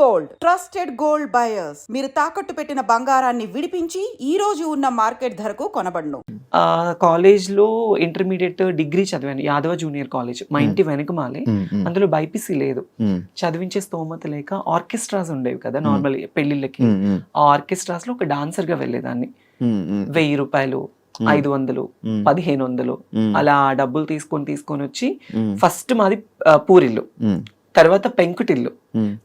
Gold. Trusted gold buyers. మీరు తాకట్టు పెట్టిన బంగారాన్ని విడిపించి ఈ రోజు ఉన్న మార్కెట్ ధరకు కొనబడును. ఆ, కాలేజ్లో ఇంటర్మీడియట్ డిగ్రీ చదివాను. Yadava junior college. మా ఇంటి వెనకమాలే. అందులో బైపీసీ లేదు. చదివించే స్తోమత లేక ఆర్కెస్ట్రాస్ ఉండేవి కదా నార్మల్ పెళ్ళిళ్ళకి ఆ ఆర్కెస్ట్రాస్లో ఒక డాన్సర్గా వెళ్ళేదాన్ని వెయ్యి రూపాయలు ఐదు వందలు పదిహేను వందలు. అలా డబ్బులు తీసుకొని తీసుకొని వచ్చి ఫస్ట్ మాది పూరిల్లు. తర్వాత పెంకుటిల్లు.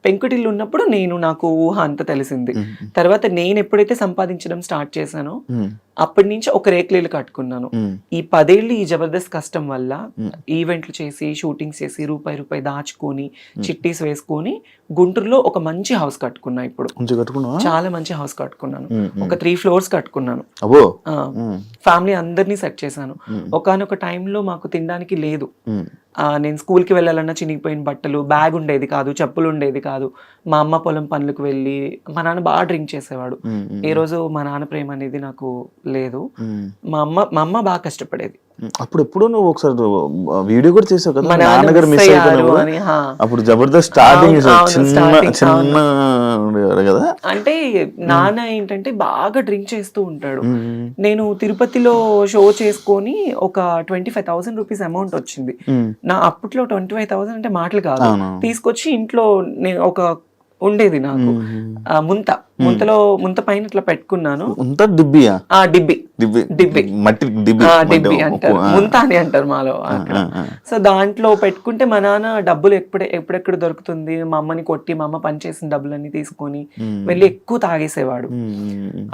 పెంకుటిల్లు ఉన్నప్పుడు నేను నాకు ఊహ అంత తెలిసింది. తర్వాత నేను ఎప్పుడైతే సంపాదించడం స్టార్ట్ చేశానో అప్పటి నుంచి ఒక రేకులీలు కట్టుకున్నాను. ఈ పదేళ్ళు ఈ జబర్దస్త్ కష్టం వల్ల ఈవెంట్లు చేసి షూటింగ్స్ చేసి రూపాయి రూపాయి దాచుకొని చిట్టీస్ వేసుకొని గుంటూరులో ఒక మంచి హౌస్ కట్టుకున్నా ఇప్పుడు. చాలా మంచి హౌస్ కట్టుకున్నాను. ఒక త్రీ ఫ్లోర్స్ కట్టుకున్నాను. ఫ్యామిలీ అందరినీ సెట్ చేశాను. ఒకనొక టైంలో మాకు తినడానికి లేదు. నేను స్కూల్కి వెళ్ళాలన్నా చినిగిపోయిన బట్టలు బ్యాగ్ ఉండేది కాదు చెప్పులు ఉండేది కాదు. మా అమ్మ పొలం పనులకు వెళ్ళి మా నాన్న బాగా డ్రింక్ చేసేవాడు. ఏ రోజు మా నాన్న ప్రేమ అనేది నాకు లేదు. మా అమ్మ మా అమ్మ బాగా కష్టపడేది. అప్పుడు ఎప్పుడు నువ్వు ఒకసారి వీడియో కూడా చేసావు కదా నాన్నగారు మిస్ అయ్యారు. అప్పుడు జబర్దస్త్ స్టార్టింగ్ చిన్న చిన్న ఉండేవాడు కదా? అంటే నాన్న ఏంటంటే బాగా డ్రింక్ చేస్తూ ఉంటాడు. నేను తిరుపతిలో షో చేసుకొని ఒక twenty five thousand rupees amount వచ్చింది. నా అప్పట్లో ట్వంటీ ఫైవ్ థౌసండ్ అంటే మాటలు కాదు. తీసుకొచ్చి ఇంట్లో నేను ఒక ఉండేది నాకు. ఆ, ముంత. ముంతలో ముంత పైన ఇట్లా పెట్టుకున్నాను. ఆ డిబ్బి డిబ్బి. మట్టి ఆ, డిబ్బి అంటారు. ముంత అని అంటారు మాలో అక్కడ. సో దాంట్లో పెట్టుకుంటే మా నాన్న డబ్బులు ఎప్పుడే ఎప్పుడెక్కడ దొరుకుతుంది? మా అమ్మని కొట్టి మా అమ్మ పని చేసిన డబ్బులన్నీ తీసుకొని వెళ్ళి ఎక్కువ తాగేసేవాడు.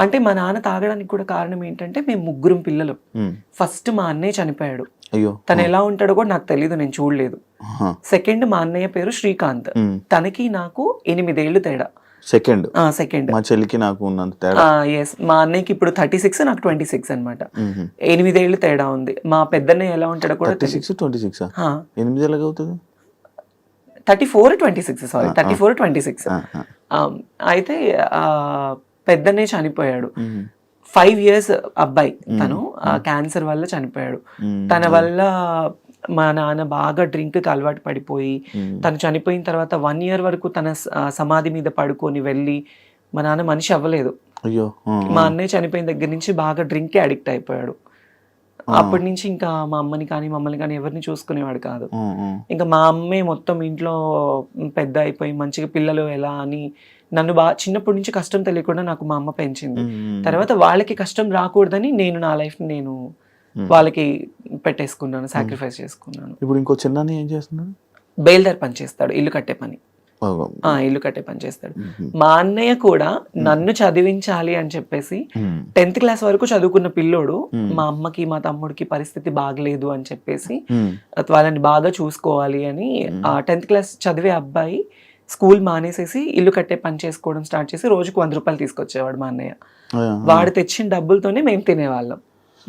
అంటే మా నాన్న తాగడానికి కూడా కారణం ఏంటంటే మేము ముగ్గురం పిల్లలు. ఫస్ట్ మా అన్నయ్య చనిపోయాడు. అయ్యో. తను ఎలా ఉంటాడో కూడా నాకు తెలియదు నేను చూడలేదు. సెకండ్ మా అన్నయ్య పేరు శ్రీకాంత్. తనకి నాకు ఎనిమిదేళ్ళు తేడా. సెకండ్? సెకండ్. మా చెల్లికి నాకు ఉన్నంత తేడా? ఎస్ మా అన్నయ్యకి ఇప్పుడు థర్టీ సిక్స్ నాకు ట్వంటీ సిక్స్ అనమాట మ్మ్. ఎనిమిదేళ్ళు తేడా ఉంది. మా పెద్దన్నయ్య ఎలా ఉంటాడో కూడా థర్టీ సిక్స్ ట్వంటీ సిక్స్ ఎనిమిది ఎలాగ అవుతుంది? Thirty four twenty six sorry thirty four twenty six. అయితే ఆ, పెద్దన్నయ్య చనిపోయాడు. ఫైవ్ ఇయర్స్ అబ్బాయి. తను క్యాన్సర్ వల్ల చనిపోయాడు. తన వల్ల మా నాన్న బాగా డ్రింక్కి అలవాటు పడిపోయి తను చనిపోయిన తర్వాత వన్ ఇయర్ వరకు తన సమాధి మీద పడుకొని వెళ్ళి మా నాన్న మనిషి అవ్వలేదు. అయ్యో మా అన్నయ్య చనిపోయిన దగ్గర నుంచి బాగా డ్రింక్కి అడిక్ట్ అయిపోయాడు. అప్పటి నుంచి ఇంకా మా అమ్మని కానీ మమ్మల్ని కానీ ఎవరిని చూసుకునేవాడు కాదు. ఇంకా మా అమ్మే మొత్తం ఇంట్లో పెద్ద అయిపోయి మంచిగా పిల్లలు ఎలా అని నన్ను బాగా చిన్నప్పటి నుంచి కష్టం తెలియకుండా నాకు మా అమ్మ పెంచింది. తర్వాత వాళ్ళకి కష్టం రాకూడదని నేను నా లైఫ్ నేను వాళ్ళకి పెట్టేసుకున్నాను సాక్రిఫైస్ చేసుకున్నాను. ఇప్పుడు ఇంకో చిన్న ఏం చేస్తున్నాడు? బయలుదేరి పని చేస్తాడు ఇల్లు కట్టే పని. ఇల్లు కట్టే పని చేస్తాడు. మా అన్నయ్య కూడా నన్ను చదివించాలి అని చెప్పేసి. టెన్త్ క్లాస్ వరకు చదువుకున్న పిల్లోడు మా అమ్మకి మా తమ్ముడికి పరిస్థితి బాగలేదు అని చెప్పేసి. వాళ్ళని బాగా చూసుకోవాలి అని ఆ టెన్త్ క్లాస్ చదివే అబ్బాయి స్కూల్ మానేసేసి ఇల్లు కట్టే పని చేసుకోవడం స్టార్ట్ చేసి రోజుకు వంద రూపాయలు తీసుకొచ్చేవాడు మా అన్నయ్య. వాడు తెచ్చిన డబ్బులతోనే మేము తినేవాళ్ళం.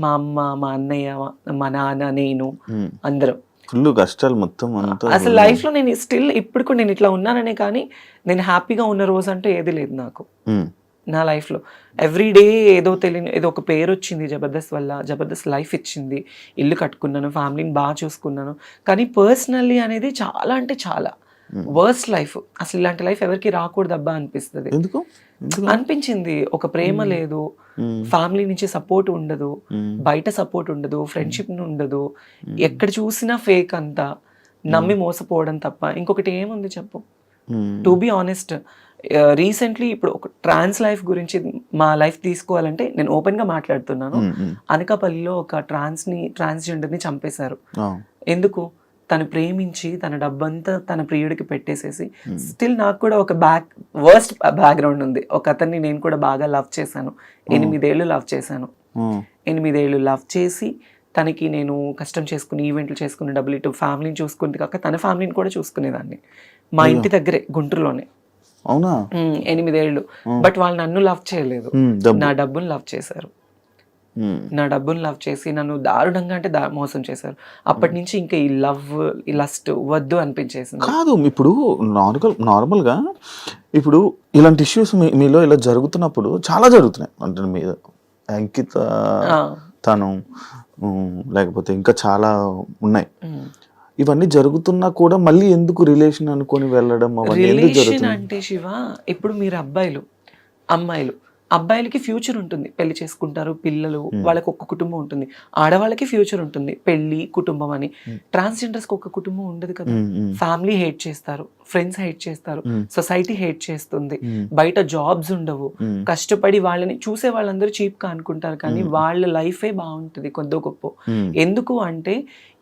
మా అమ్మ మా అన్నయ్య మా నాన్న నేను. అందరం. ఫుల్ కష్టాలు మొత్తం అసలు లైఫ్లో నేను స్టిల్ ఇప్పుడు కూడా నేను ఇట్లా ఉన్నాననే కానీ నేను హ్యాపీగా ఉన్న రోజు అంటే ఏది లేదు నాకు. నా లైఫ్లో. ఎవ్రీ డే ఏదో తెలియని ఏదో ఒక పేరు వచ్చింది జబర్దస్త్ వల్ల జబర్దస్త్ లైఫ్ ఇచ్చింది. ఇల్లు కట్టుకున్నాను ఫ్యామిలీని బాగా చూసుకున్నాను. కానీ పర్సనల్లీ అనేది చాలా అంటే చాలా. వర్స్ట్ లైఫ్ అసలు ఇలాంటి లైఫ్ ఎవరికి రాకూడదు అబ్బా అనిపిస్తుంది. ఎందుకు? అనిపించింది. ఒక ప్రేమ లేదు. మ్మ్. ఫ్యామిలీ నుంచి సపోర్ట్ ఉండదు. మ్మ్. బయట సపోర్ట్ ఉండదు. ఫ్రెండ్షిప్ ఉండదు. ఎక్కడ చూసినా ఫేక్ అంతా. నమ్మి మోసపోవడం తప్ప. ఇంకొకటి ఏముంది చెప్పు. టు బి ఆనెస్ట్ రీసెంట్లీ ఇప్పుడు ఒక ట్రాన్స్ లైఫ్ గురించి మా లైఫ్ తీసుకోవాలంటే నేను ఓపెన్గా మాట్లాడుతున్నాను. అనకాపల్లిలో ఒక ట్రాన్స్ని ట్రాన్స్జెండర్ని చంపేశారు. ఆ. ఎందుకు? తను ప్రేమించి తన డబ్బంతా తన ప్రియుడికి పెట్టేసేసి స్టిల్ నాకు కూడా ఒక బ్యాక్ వర్స్ట్ బ్యాక్గ్రౌండ్ ఉంది. ఒక అతన్ని నేను కూడా బాగా లవ్ చేశాను. ఎనిమిదేళ్ళు లవ్ చేశాను. ఆ. ఎనిమిదేళ్ళు లవ్ చేసి తనకి నేను కష్టం చేసుకుని ఈవెంట్లు చేసుకుని డబ్బులు ఇటు ఫ్యామిలీని చూసుకుంది కాక తన ఫ్యామిలీని కూడా చూసుకునేదాన్ని. మా ఇంటి దగ్గరే గుంటూరులోనే. అవునా? ఎనిమిదేళ్ళు. బట్ వాళ్ళు నన్ను లవ్ చేయలేదు. నా డబ్బును లవ్ చేశారు. నా డబ్బును లవ్ చేసి నన్ను దారుణంగా అంటే దా మోసం చేశారు. అప్పటి నుంచి ఇంకా ఈ లవ్ ఈ లస్ట్ వద్దు అనిపించేసింది. కాదు ఇప్పుడు నార్మల్ నార్మల్గా ఇప్పుడు ఇలాంటి ఇష్యూస్ మీ మీలో ఇలా జరుగుతున్నప్పుడు చాలా జరుగుతున్నాయి. అంటే మీద అంకిత తను లేకపోతే ఇంకా చాలా ఉన్నాయి. ఉమ్, ఇవన్నీ జరుగుతున్నా కూడా మళ్ళీ ఎందుకు రిలేషన్ అనుకొని వెళ్ళడం అవన్నీ ఎందుకు రిలేషన్ జరుగుతుంది అంటే శివ ఇప్పుడు మీరు అబ్బాయిలు అమ్మాయిలు అబ్బాయిలకి ఫ్యూచర్ ఉంటుంది. పెళ్ళి చేసుకుంటారు పిల్లలు వాళ్ళకి ఒక్క కుటుంబం ఉంటుంది. ఆడవాళ్ళకి ఫ్యూచర్ ఉంటుంది. పెళ్ళి కుటుంబం అని. ట్రాన్స్జెండర్స్కి ఒక కుటుంబం ఉండదు కదా. ఫ్యామిలీ హేట్ చేస్తారు. ఫ్రెండ్స్ హేట్ చేస్తారు. సొసైటీ హేట్ చేస్తుంది. బయట జాబ్స్ ఉండవు. కష్టపడి వాళ్ళని చూసే వాళ్ళందరూ చీప్గా అనుకుంటారు కానీ వాళ్ళ లైఫే బాగుంటుంది కొద్దో గొప్ప. ఎందుకు అంటే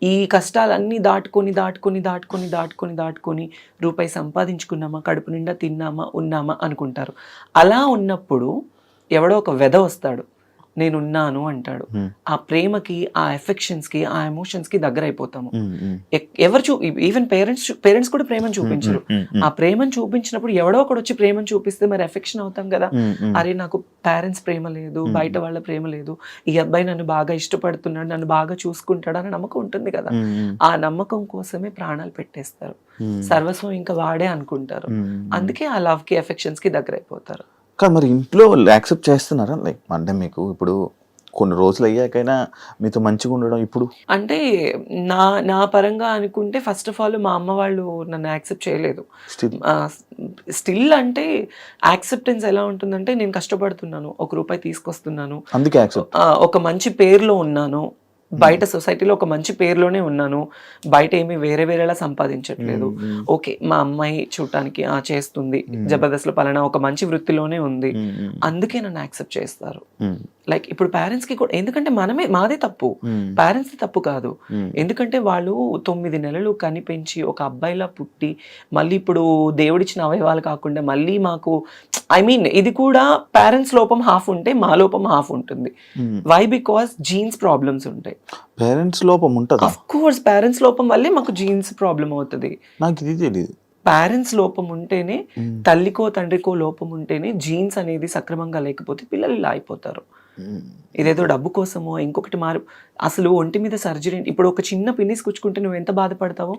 ఈ కష్టాలన్నీ దాటుకొని దాటుకొని దాటుకొని దాటుకొని దాటుకొని రూపాయి సంపాదించుకున్నామా కడుపు నిండా తిన్నామా ఉన్నామా అనుకుంటారు. అలా ఉన్నప్పుడు ఎవడో ఒక వెధ వస్తాడు. నేనున్నాను అంటాడు. ఆ ప్రేమకి ఆ ఎఫెక్షన్స్కి ఆ ఎమోషన్స్కి దగ్గర అయిపోతాము ఎవరు చూ ఈవెన్ పేరెంట్స్ పేరెంట్స్ కూడా ప్రేమను చూపించరు. ఆ ప్రేమను చూపించినప్పుడు ఎవడో ఒకడు వచ్చి ప్రేమను చూపిస్తే మరి ఎఫెక్షన్ అవుతాం కదా. అరే నాకు పేరెంట్స్ ప్రేమ లేదు బయట వాళ్ళ ప్రేమ లేదు ఈ అబ్బాయి నన్ను బాగా ఇష్టపడుతున్నాడు నన్ను బాగా చూసుకుంటాడు అనే నమ్మకం ఉంటుంది కదా. ఆ నమ్మకం కోసమే ప్రాణాలు పెట్టేస్తారు. సర్వస్వం ఇంకా వాడే అనుకుంటారు. అందుకే ఆ లవ్కి ఎఫెక్షన్స్కి దగ్గర అయిపోతారు కానీ మరి ఇంట్లో వాళ్ళు యాక్సెప్ట్ చేస్తున్నారా? లైక్ అంటే మీకు ఇప్పుడు కొన్ని రోజులు అయ్యాకైనా మీతో మంచిగా ఉండడం ఇప్పుడు? అంటే నా నా పరంగా అనుకుంటే ఫస్ట్ ఆఫ్ ఆల్ మా అమ్మ వాళ్ళు నన్ను యాక్సెప్ట్ చేయలేదు. స్టిల్ స్టిల్ అంటే యాక్సెప్టెన్స్ ఎలా ఉంటుందంటే నేను కష్టపడుతున్నాను. ఒక రూపాయి తీసుకొస్తున్నాను. అందుకే ఒక మంచి పేరులో ఉన్నాను. బయట సొసైటీలో ఒక మంచి పేరులోనే ఉన్నాను. బయట ఏమీ వేరే వేరేలా సంపాదించట్లేదు. ఓకే మా అమ్మాయి చూడటానికి ఆ చేస్తుంది. జబర్దస్త్లో పలానా ఒక మంచి వృత్తిలోనే ఉంది. అందుకే నన్ను యాక్సెప్ట్ చేస్తారు. లైక్ ఇప్పుడు పేరెంట్స్కి కూడా ఎందుకంటే మనమే మాదే తప్పు. పేరెంట్స్ తప్పు కాదు. ఎందుకంటే వాళ్ళు తొమ్మిది నెలలు కనిపెంచి ఒక అబ్బాయిలా పుట్టి మళ్ళీ ఇప్పుడు దేవుడిచ్చిన అవయవాలు కాకుండా మళ్ళీ మాకు ఐ మీన్ ఇది కూడా పేరెంట్స్ లోపం హాఫ్ ఉంటే మా లోపం హాఫ్ ఉంటుంది. వై బికాస్ జీన్స్ ప్రాబ్లమ్స్ ఉంటాయి. పేరెంట్స్ లోపం ఉంటుందా? అఫ్ కోర్స్ పేరెంట్స్ లోపం వల్లే మాకు జీన్స్ ప్రాబ్లం అవుతుంది. నాకు ఇది తెలియదు పేరెంట్స్ లోపం ఉంటేనే తల్లికో తండ్రికో లోపం ఉంటేనే జీన్స్ అనేది సక్రమంగా లేకపోతే పిల్లలు ఇలా అయిపోతారు. ఇదేదో డబ్బు కోసమో ఇంకొకటి మారు అసలు ఒంటి మీద సర్జరీ ఇప్పుడు ఒక చిన్న పిన్నిస్ కుచ్చుకుంటే నువ్వు ఎంత బాధపడతావో.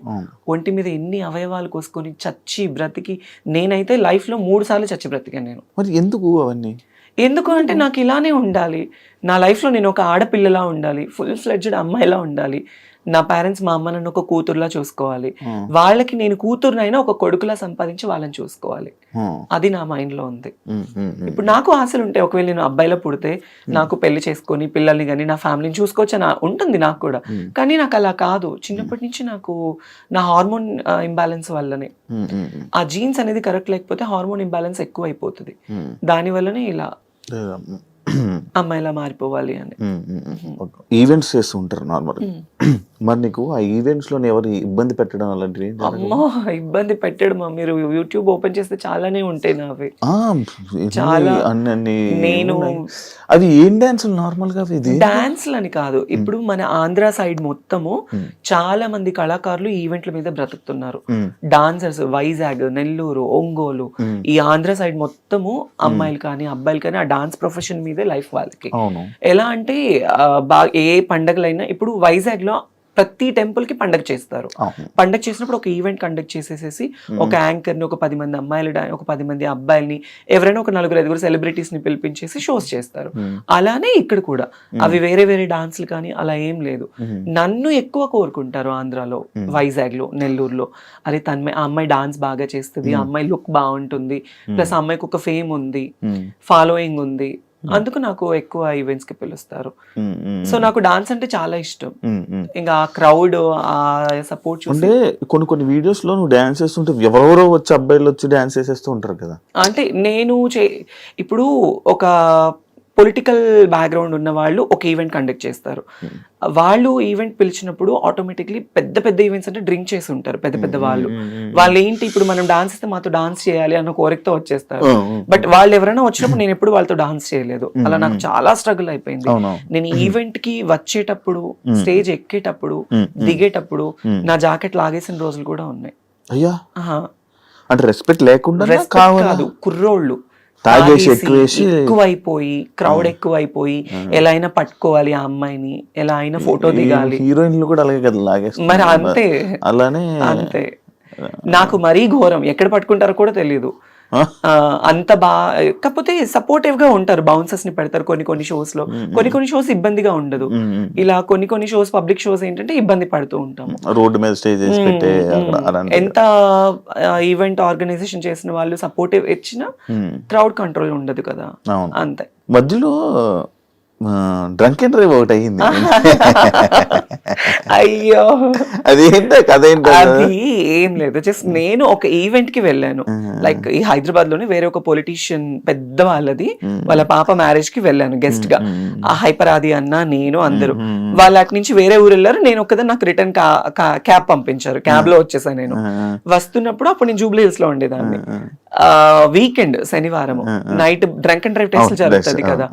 ఒంటి మీద ఎన్ని అవయవాలు కోసుకొని చచ్చి బ్రతికి నేనైతే లైఫ్లో మూడు సార్లు చచ్చి బ్రతికాను నేను. మరి ఎందుకు అవన్నీ? ఎందుకు అంటే నాకు ఇలానే ఉండాలి. నా లైఫ్లో నేను ఒక ఆడపిల్లలా ఉండాలి ఫుల్ ఫ్లెడ్జ్డ్ అమ్మాయిలా ఉండాలి. నా పేరెంట్స్ మా అమ్మ నన్ను ఒక కూతురులా చూసుకోవాలి Hmm. వాళ్ళకి నేను కూతురునైనా ఒక కొడుకులా సంపాదించి వాళ్ళని చూసుకోవాలి Hmm. అది నా మైండ్లో ఉంది Hmm. ఇప్పుడు నాకు ఆశలు ఉంటాయి ఒకవేళ నేను అబ్బాయిలో పుడితే నాకు పెళ్ళి చేసుకొని పిల్లల్ని కానీ నా ఫ్యామిలీని చూసుకోవచ్చు అని ఉంటుంది నాకు కూడా కానీ నాకు అలా కాదు చిన్నప్పటి నుంచి నాకు నా హార్మోన్ ఇంబ్యాలెన్స్ వల్లనే. ఆ జీన్స్ అనేది కరెక్ట్ లేకపోతే హార్మోన్ ఇంబ్యాలెన్స్ ఎక్కువ అయిపోతుంది. దాని వల్లనే ఇలా. అమ్మాయిలా మారిపోవాలి అని. ఈవెంట్స్ చేస్తూ ఉంటారు నార్మల్ మరి నీకు ఆ ఈవెంట్స్లో ఎవరు ఇబ్బంది పెట్టడం అలాంటివి? అమ్మో ఇబ్బంది పెట్టడమా? మీరు యూట్యూబ్ ఓపెన్ చేస్తే చాలానే ఉంటాయి నావి. చాలా. నేను-. అవి ఏం డాన్స్ నార్మల్గా ఇది? డాన్స్ అని కాదు. ఇప్పుడు మన ఆంధ్ర సైడ్ మొత్తము చాలా మంది కళాకారులు ఈవెంట్ల మీద బ్రతుకుతున్నారు. డాన్సర్స్ వైజాగ్ నెల్లూరు ఒంగోలు ఈ ఆంధ్ర సైడ్ మొత్తము అమ్మాయిలు కానీ అబ్బాయిలు కానీ ఆ డాన్స్ ప్రొఫెషన్ మీదే లైఫ్ వాళ్ళకి. ఎలా అంటే ఏ పండగలైనా ఇప్పుడు వైజాగ్లో ప్రతి టెంపుల్కి పండగ చేస్తారు. పండగ చేసినప్పుడు ఒక ఈవెంట్ కండక్ట్ చేసేసేసి ఒక యాంకర్ని ఒక పది మంది అమ్మాయిలు ఒక పది మంది అబ్బాయిల్ని ఎవరైనా ఒక నలుగురు ఐదుగురు సెలబ్రిటీస్ని పిలిపించేసి షోస్ చేస్తారు. అలానే ఇక్కడ కూడా. అవి వేరే వేరే డాన్స్లు కానీ అలా ఏం లేదు. నన్ను ఎక్కువ కోరుకుంటారు ఆంధ్రాలో వైజాగ్లో నెల్లూరులో. అరే తన్మే ఆ అమ్మాయి డాన్స్ బాగా చేస్తుంది ఆ అమ్మాయి లుక్ బాగుంటుంది. ప్లస్ ఆ అమ్మాయికి ఒక ఫేమ్ ఉంది. ఫాలోయింగ్ ఉంది. అందుకు నాకు ఎక్కువ ఈవెంట్స్కి పిలుస్తారు Hmm, hmm. సో నాకు డాన్స్ అంటే చాలా ఇష్టం Hmm, hmm. ఇంకా ఆ క్రౌడ్ ఆ సపోర్ట్ అంటే కొన్ని కొన్ని వీడియోస్లో నువ్వు డాన్స్ చేస్తుంటే ఎవరెవరో వచ్చి అబ్బాయిలు వచ్చి డాన్స్ చేసేస్తూ ఉంటారు కదా అంటే నేను చే ఇప్పుడు ఒక పొలిటికల్ బ్యాక్గ్రౌండ్ ఉన్న వాళ్ళు ఒక ఈవెంట్ కండక్ట్ చేస్తారు. వాళ్ళు ఈవెంట్ పిలిచినప్పుడు ఆటోమేటిక్లీ పెద్ద పెద్ద ఈవెంట్స్ అంటే డ్రింక్ చేసి ఉంటారు పెద్ద పెద్ద వాళ్ళు. వాళ్ళు ఏంటి ఇప్పుడు మనం డాన్స్ ఇస్తే మాతో డాన్స్ చేయాలి అన్న కోరికతో వచ్చేస్తారు. బట్ వాళ్ళు ఎవరైనా వచ్చినప్పుడు నేను ఎప్పుడు వాళ్ళతో డాన్స్ చేయలేదు. అలా నాకు చాలా స్ట్రగుల్ అయిపోయింది. నేను ఈవెంట్కి వచ్చేటప్పుడు స్టేజ్ ఎక్కేటప్పుడు దిగేటప్పుడు నా జాకెట్ లాగేసిన రోజులు కూడా ఉన్నాయి. అయ్యా. అంటే రెస్పెక్ట్ లేకుండా కాదు కుర్రోళ్ళు. తాగేసి ఎక్కువైపోయి క్రౌడ్ ఎక్కువైపోయి ఎలా అయినా పట్టుకోవాలి ఆ అమ్మాయిని ఎలా అయినా ఫోటో దిగాలి. హీరోయిన్లు కూడా అలాగే కదా లాగేస్తారు మరి అంతే. అలానే అంతే. నాకు మరీ ఘోరం. ఎక్కడ పట్టుకుంటారో కూడా తెలియదు అంత బా కాకపోతే సపోర్టివ్గా ఉంటారు బౌన్సర్స్ని పెడతారు కొన్ని కొన్ని షోస్లో. కొన్ని కొన్ని షోస్ ఇబ్బందిగా ఉండదు. ఇలా కొన్ని కొన్ని షోస్ పబ్లిక్ షోస్ ఏంటంటే ఇబ్బంది పడుతూ ఉంటాము. రోడ్డు మీద స్టే చేసి పెట్టే అక్కడ మ్మ్. అలాంటి ఎంత ఈవెంట్ ఆర్గనైజేషన్ చేసిన వాళ్ళు సపోర్టివ్ ఇచ్చినా. క్రౌడ్ కంట్రోల్ ఉండదు కదా. అంతే. మధ్యలో డ్రంక్ అండ్ డ్రైవ్ ఒకటి అయ్యింది. అయ్యో. అదేంటో కథ ఏంటో అది ఏం లేదు. జస్ట్ నేను ఒక ఈవెంట్కి వెళ్ళాను. లైక్ ఈ హైదరాబాద్లోనే వేరే ఒక పొలిటీషియన్ పెద్ద వాళ్ళది. వాళ్ళ పాప మ్యారేజ్కి వెళ్ళాను గెస్ట్గా. ఆ హైపర్ ఆది అన్న నేను అందరూ. వాళ్ళు అటు నుంచి వేరే ఊరు వెళ్ళారు. నేను ఒక్కదా నాకు రిటర్న్ క్యాబ్ పంపించారు. క్యాబ్లో వచ్చేసాను నేను. వస్తున్నప్పుడు అప్పుడు నేను జూబ్లీ హిల్స్లో ఉండేదాన్ని. వీకెండ్ శనివారం night drunk and drive test జరుగుతుంది కదా.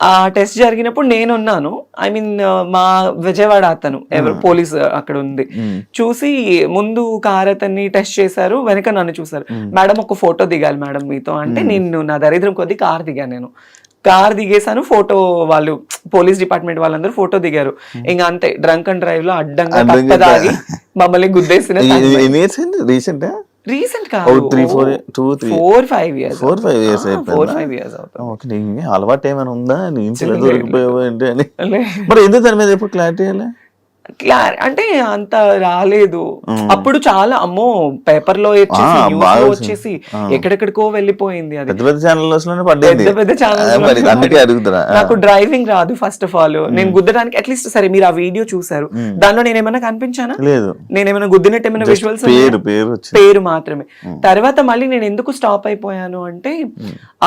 ఆ, టెస్ట్ జరిగినప్పుడు నేను ఉన్నాను ఐ మీన్ మా విజయవాడ అతను ఎవరు పోలీస్ అక్కడ ఉంది చూసి ముందు కార్ అతన్ని టెస్ట్ చేశారు వెనక నన్ను చూసారు మేడం ఒక ఫోటో దిగాలి మేడం మీతో అంటే నేను నా దరిద్రం కొద్ది కార్ దిగాను నేను కార్ దిగేసాను ఫోటో వాళ్ళు పోలీస్ డిపార్ట్మెంట్ వాళ్ళందరూ ఫోటో దిగారు ఇంకా అంతే డ్రంక్ అండ్ డ్రైవ్లో అడ్డంగా మమ్మల్ని గుద్దేసిన recent recent four five years four five years four five years okay నీకు అలవాటు ఏమైనా ఉందా? నీ ఇంట్లో లేదు, దొరికిపోయావు ఏంటి అని. మరి ఎందుకు దాని మీద ఎప్పుడు క్లారిటీ క్లార్ అంటే అంత రాలేదు. అప్పుడు చాలా అమ్మో పేపర్లో వచ్చేసి news లో. వచ్చేసి ఎక్కడెక్కడికో వెళ్ళిపోయింది అది. పెద్ద పెద్ద ఛానల్స్లోనే పడ్డది. పెద్ద పెద్ద ఛానల్స్ అందుకే అడుగుతున్నా. నాకు డ్రైవింగ్ రాదు ఫస్ట్ ఆఫ్ ఆల్ నేను గుద్దడానికి అట్లీస్ట్ సరే మీరు ఆ వీడియో చూసారు. దానిలో నేను ఏమైనా కనిపించానా? లేదు. నేను ఏమైనా గుద్దినట్టు ఏమైనా విజువల్స్ పేరు పేరు వచ్చింది. పేరు మాత్రమే. తర్వాత మళ్ళీ నేను ఎందుకు స్టాప్ అయిపోయాను అంటే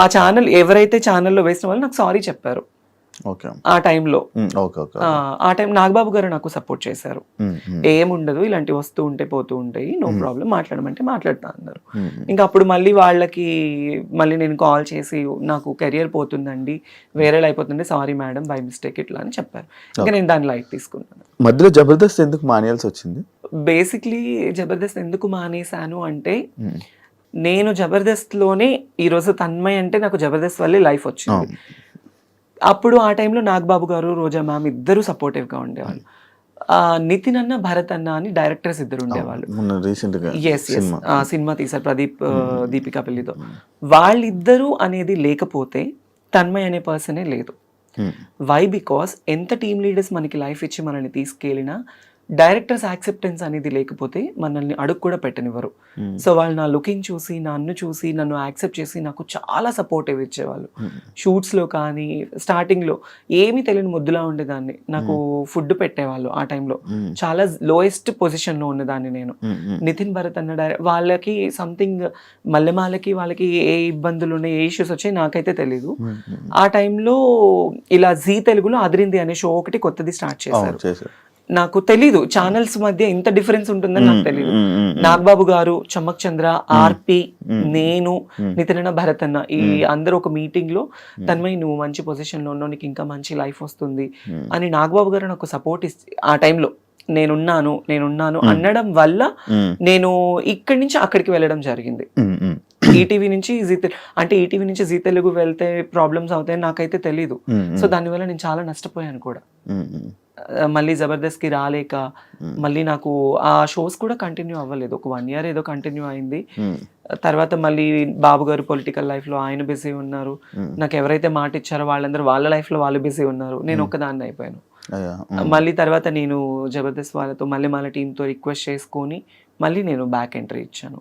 ఆ ఛానల్ ఎవరైతే ఛానల్లో వేసిన వాళ్ళు నాకు సారీ చెప్పారు. ఆ టైంలో. ఉమ్, ఓకే ఓకే ఆ టైం నాగబాబు గారు నాకు సపోర్ట్ చేశారు. ఏముండదు ఇలాంటివి వస్తూ ఉంటే పోతూ ఉంటాయి నో ప్రాబ్లం మాట్లాడమంటే మాట్లాడతా అన్నారు. ఇంకా అప్పుడు మళ్ళీ వాళ్ళకి మళ్ళీ నేను కాల్ చేసి నాకు కెరియర్ పోతుందండి వేరే అయిపోతుంది సారీ మేడం బై మిస్టేక్ ఇట్లా అని చెప్పారు. ఇంకా నేను దాన్ని లైట్ తీసుకున్నాను. మధ్యలో జబర్దస్త్ ఎందుకు మానేయాల్సి వచ్చింది? బేసిక్లీ జబర్దస్త్ ఎందుకు మానేశాను అంటే నేను జబర్దస్త్లోనే ఈరోజు తన్మయ్ అంటే నాకు జబర్దస్త్ వల్లే లైఫ్ వచ్చింది. అప్పుడు ఆ టైంలో నాగబాబు గారు రోజా మ్యామ్ ఇద్దరు సపోర్టివ్గా ఉండేవాళ్ళు. నితిన్ అన్న భరత్ అన్న అని డైరెక్టర్స్ ఇద్దరు ఉండేవాళ్ళు. S S cinema. తీశారు ప్రదీప్ దీపికా పెళ్ళితో. వాళ్ళిద్దరూ అనేది లేకపోతే తన్మయ్ అనే పర్సనే లేదు. వై బికాస్ ఎంత టీమ్ లీడర్స్ మనకి లైఫ్ ఇచ్చి మనల్ని తీసుకెళ్ళినా డైరెక్టర్స్ యాక్సెప్టెన్స్ అనేది లేకపోతే మనల్ని అడుగు కూడా పెట్టనివ్వరు. Hmm. సో వాళ్ళు నా లుకింగ్ చూసి నన్ను చూసి నన్ను యాక్సెప్ట్ చేసి నాకు చాలా సపోర్టివ్ ఇచ్చేవాళ్ళు. షూట్స్లో కానీ స్టార్టింగ్లో ఏమీ తెలియని ముద్దులా ఉండేదాన్ని. నాకు ఫుడ్ పెట్టేవాళ్ళు ఆ టైంలో. Hmm. చాలా లోయెస్ట్ పొజిషన్లో ఉన్నదాన్ని నేను. నితిన్ భరత్ అన్న డైరెక్ట్ వాళ్ళకి సంథింగ్ మల్లెమాలకి వాళ్ళకి ఏ ఇబ్బందులు ఉన్నాయి ఏ ఇష్యూస్ వచ్చాయి నాకైతే తెలీదు. ఆ టైంలో ఇలా జీ తెలుగులో అదిరింది అనే షో ఒకటి కొత్తది స్టార్ట్ చేశారు. నాకు తెలీదు. ఛానల్స్ మధ్య ఇంత డిఫరెన్స్ ఉంటుందని నాకు ఉమ్, నాగబాబు గారు చమ్మక్ చంద్ర ఆర్పి నేను నితిన భరత్ అన్న ఈ అందరూ ఒక మీటింగ్లో తన్మయ్ నువ్వు మంచి పొజిషన్లో ఉన్నావు నీకు ఇంకా మంచి లైఫ్ వస్తుంది అని నాగబాబు గారు నాకు సపోర్ట్ ఇస్తే ఆ టైంలో నేనున్నాను నేనున్నాను అనడం వల్ల నేను ఇక్కడి నుంచి అక్కడికి వెళ్ళడం జరిగింది. ఈటీవీ నుంచి జీ అంటే ఈటీవీ నుంచి జీ తెలుగు వెళ్తే ప్రాబ్లమ్స్ అవుతాయని నాకైతే తెలీదు. సో దానివల్ల నేను చాలా నష్టపోయాను కూడా. మళ్ళీ జబర్దస్త్కి రాలేక మళ్ళీ నాకు ఆ షోస్ కూడా కంటిన్యూ అవ్వలేదు. ఒక వన్ ఇయర్ ఏదో కంటిన్యూ అయింది. ఉమ్, తర్వాత మళ్ళీ బాబు గారు పొలిటికల్ లైఫ్లో ఆయన బిజీ ఉన్నారు. నాకు ఎవరైతే మాట ఇచ్చారో వాళ్ళందరూ వాళ్ళ లైఫ్లో వాళ్ళు బిజీ ఉన్నారు. నేను ఒక్కదాన్ని అయిపోయాను. మళ్ళీ తర్వాత నేను జబర్దస్త్ వాళ్ళతో మళ్ళీ వాళ్ళ టీంతో రిక్వెస్ట్ చేసుకొని మళ్ళీ నేను బ్యాక్ ఎంట్రీ ఇచ్చాను.